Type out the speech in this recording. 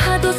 파도